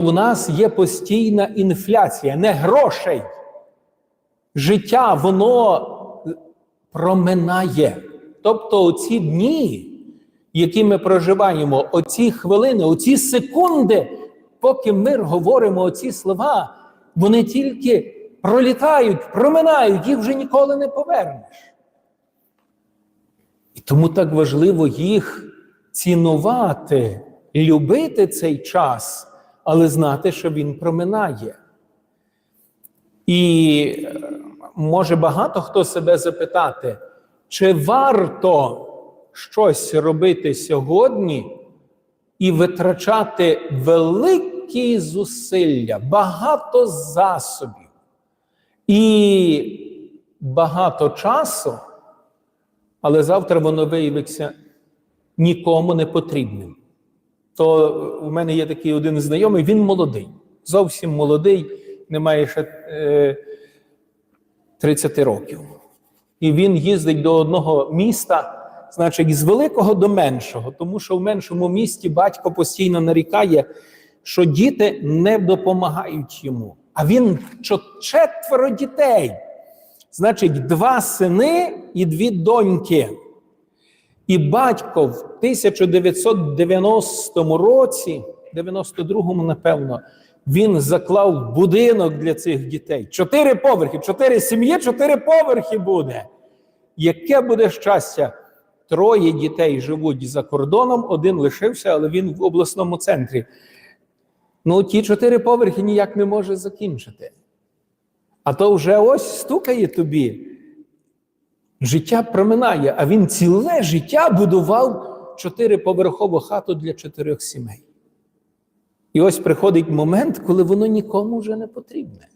У нас є постійна інфляція, не грошей. Життя, воно проминає. Тобто, оці дні, які ми проживаємо, оці хвилини, оці секунди, поки ми говоримо оці слова, вони тільки пролітають, проминають, їх вже ніколи не повернеш. І тому так важливо їх цінувати, любити цей час, але знати, що він проминає. І е, може багато хто себе запитати, чи варто щось робити сьогодні і витрачати великі зусилля, багато засобів і багато часу, але завтра воно виявиться нікому не потрібним. То у мене є такий один знайомий, він молодий, зовсім молодий, не має ще е, 30 років. І він їздить до одного міста, значить, з великого до меншого, тому що в меншому місті батько постійно нарікає, що діти не допомагають йому. А він четверо дітей. Значить, два сини і дві доньки. І батько в 1990 році, 92-му, напевно, він заклав будинок для цих дітей. Чотири поверхи, чотири сім'ї, чотири поверхи буде. Яке буде щастя? Троє дітей живуть за кордоном, один лишився, але він в обласному центрі. Ну, ті чотири поверхи ніяк не може закінчити. А то вже ось стукає тобі. Життя проминає, а він ціле життя будував чотириповерхову хату для чотирьох сімей. І ось приходить момент, коли воно нікому вже не потрібне.